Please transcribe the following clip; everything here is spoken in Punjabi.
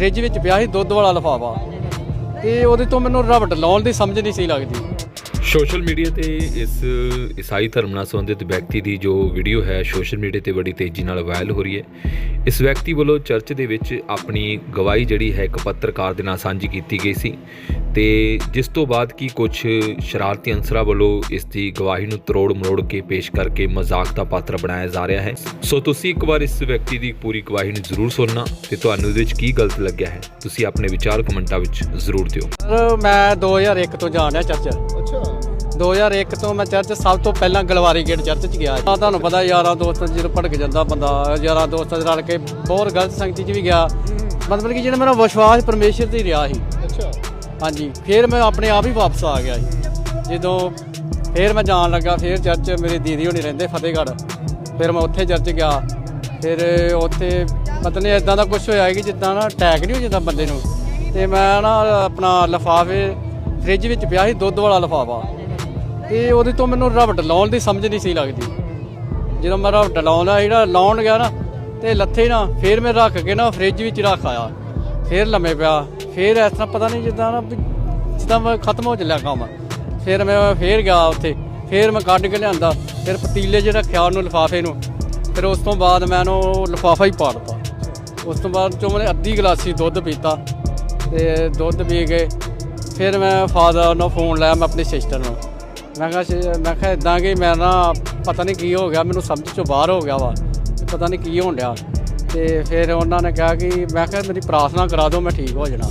ਫ੍ਰਿਜ ਵਿੱਚ ਪਿਆ ਸੀ, ਦੁੱਧ ਵਾਲਾ ਲਿਫਾਫਾ। ਤੇ ਉਹਦੇ ਤੋਂ ਮੈਨੂੰ ਰਬਟ ਲਾਉਣ ਦੀ ਸਮਝ ਨਹੀਂ ਸੀ ਲੱਗਦੀ। ਸੋਸ਼ਲ ਮੀਡੀਆ ਤੇ ਇਸ ਈਸਾਈ ਧਰਮ ਨਾਲ ਸੰਬੰਧਿਤ ਵਿਅਕਤੀ ਦੀ ਜੋ ਵੀਡੀਓ ਹੈ, ਸੋਸ਼ਲ ਮੀਡੀਆ ਤੇ ਬੜੀ ਤੇਜ਼ੀ ਨਾਲ ਵਾਇਰਲ ਹੋ ਰਹੀ ਹੈ। ਇਸ ਵਿਅਕਤੀ ਵੱਲੋਂ ਚਰਚ ਦੇ ਵਿੱਚ ਆਪਣੀ ਗਵਾਹੀ ਜਿਹੜੀ ਹੈ, ਇੱਕ ਪੱਤਰਕਾਰ ਦੇ ਨਾਲ ਸਾਂਝੀ ਕੀਤੀ ਗਈ ਸੀ ਤੇ ਜਿਸ ਤੋਂ ਬਾਅਦ ਕੀ ਕੁਝ ਸ਼ਰਾਰਤੀ ਅੰਸਰਾਂ ਵੱਲੋਂ ਇਸ ਦੀ ਗਵਾਹੀ ਨੂੰ ਤਰੋੜ ਮਰੋੜ ਕੇ ਪੇਸ਼ ਕਰਕੇ ਮਜ਼ਾਕ ਦਾ ਪਾਤਰ ਬਣਾਇਆ ਜਾ ਰਿਹਾ ਹੈ। ਸੋ ਤੁਸੀਂ ਇੱਕ ਵਾਰ ਇਸ ਵਿਅਕਤੀ ਦੀ ਪੂਰੀ ਗਵਾਹੀ ਨੂੰ ਜ਼ਰੂਰ ਸੁਣਨਾ ਤੇ ਤੁਹਾਨੂੰ ਇਹਦੇ ਵਿੱਚ ਕੀ ਗਲਤ ਲੱਗਿਆ ਹੈ, ਤੁਸੀਂ ਆਪਣੇ ਵਿਚਾਰ ਕਮੈਂਟਾਂ ਵਿੱਚ ਜ਼ਰੂਰ ਦਿਓ। ਸਰ ਮੈਂ 2001 ਤੋਂ ਜਾਣ ਰਿਹਾ ਚਰਚ। 2001 ਤੋਂ ਮੈਂ ਚਰਚ ਸਭ ਤੋਂ ਪਹਿਲਾਂ ਗਲਵਾਰੀ ਗੇਟ ਚਰਚ 'ਚ ਗਿਆ। ਆ ਤੁਹਾਨੂੰ ਪਤਾ ਯਾਰਾਂ ਦੋਸਤਾਂ ਜਦੋਂ ਭੜਕ ਜਾਂਦਾ ਬੰਦਾ ਯਾਰਾਂ ਦੋਸਤਾਂ 'ਚ ਰਲ ਕੇ ਬਹੁਤ ਗਲਤ ਸੰਗਤੀ 'ਚ ਵੀ ਗਿਆ। ਮਤਲਬ ਕਿ ਜਿਹੜਾ ਮੇਰਾ ਵਿਸ਼ਵਾਸ ਪਰਮੇਸ਼ਰ ਤੇ ਹੀ ਰਿਹਾ ਸੀ। ਅੱਛਾ। ਹਾਂਜੀ ਫਿਰ ਮੈਂ ਆਪਣੇ ਆਪ ਹੀ ਵਾਪਸ ਆ ਗਿਆ ਸੀ। ਜਦੋਂ ਫਿਰ ਮੈਂ ਜਾਣ ਲੱਗਾ ਫਿਰ ਚਰਚ ਮੇਰੀ ਦੀਦੀ ਹੋਣੀ ਰਹਿੰਦੇ ਫਤਿਹਗੜ੍ਹ। ਫਿਰ ਮੈਂ ਉੱਥੇ ਚਰਚ ਗਿਆ। ਫਿਰ ਉੱਥੇ ਪਤਾ ਨਹੀਂ ਇਦਾਂ ਦਾ ਕੁਝ ਹੋਇਆ ਕਿ ਜਿੱਦਾਂ ਨਾ ਅਟੈਕ ਨਹੀਂ ਹੋ ਜਾਂਦਾ ਬੰਦੇ ਨੂੰ। ਤੇ ਮੈਂ ਨਾ ਆਪਣਾ ਲਿਫਾਫੇ ਫ੍ਰਿਜ ਵਿੱਚ ਪਿਆ ਸੀ ਦੁੱਧ ਵਾਲਾ ਲਿਫਾਫਾ। ਤੇ ਉਹਦੇ ਤੋਂ ਮੈਨੂੰ ਰਬਟ ਲਾਉਣ ਦੀ ਸਮਝ ਨਹੀਂ ਸੀ ਲੱਗਦੀ। ਜਦੋਂ ਮੈਂ ਰਬਟ ਲਾਉਣਾ ਜਿਹੜਾ ਲਾਉਣ ਗਿਆ ਨਾ, ਤੇ ਲੱਥੇ ਨਾ ਫਿਰ ਮੈਂ ਰੱਖ ਕੇ ਨਾ ਫ੍ਰਿਜ ਵਿੱਚ ਰੱਖ ਆਇਆ। ਫਿਰ ਲੰਮੇ ਪਿਆ, ਫਿਰ ਇਸ ਤਰ੍ਹਾਂ ਪਤਾ ਨਹੀਂ ਜਿੱਦਾਂ ਨਾ ਵੀ ਜਿੱਦਾਂ ਮੈਂ ਖਤਮ ਹੋ ਚੱਲਿਆ ਕੰਮ। ਫਿਰ ਮੈਂ ਫੇਰ ਗਿਆ ਉੱਥੇ, ਫਿਰ ਮੈਂ ਕੱਢ ਕੇ ਲਿਆਂਦਾ, ਫਿਰ ਪਤੀਲੇ 'ਚ ਰੱਖਿਆ ਉਹਨੂੰ ਲਿਫਾਫੇ ਨੂੰ। ਫਿਰ ਉਸ ਤੋਂ ਬਾਅਦ ਮੈਂ ਉਹਨੂੰ ਲਿਫਾਫਾ ਹੀ ਪਾੜਤਾ ਉਸ ਤੋਂ ਬਾਅਦ ਚੋਂ ਮੈਂ ਅੱਧੀ ਗਲਾਸੀ ਦੁੱਧ ਪੀਤਾ ਤੇ ਦੁੱਧ ਪੀ ਕੇ ਫਿਰ ਮੈਂ ਫਾਦਰ ਨੂੰ ਫੋਨ ਲਾਇਆ ਮੈਂ ਆਪਣੀ ਸਿਸਟਰ ਨੂੰ। ਮੈਂ ਕਿਹਾ ਮੈਂ ਕਿਹਾ ਇਦਾਂ ਕਿ ਮੈਂ ਨਾ ਪਤਾ ਨਹੀਂ ਕੀ ਹੋ ਗਿਆ, ਮੈਨੂੰ ਸਮਝ ਚੋਂ ਬਾਹਰ ਹੋ ਗਿਆ ਵਾ ਪਤਾ ਨਹੀਂ ਕੀ ਹੋਣ ਡਿਆ। ਤੇ ਫਿਰ ਉਹਨਾਂ ਨੇ ਕਿਹਾ ਕਿ ਮੈਂ ਕਿਹਾ ਮੇਰੀ ਪ੍ਰਾਰਥਨਾ ਕਰਾ ਦਿਓ, ਮੈਂ ਠੀਕ ਹੋ ਜਾਣਾ।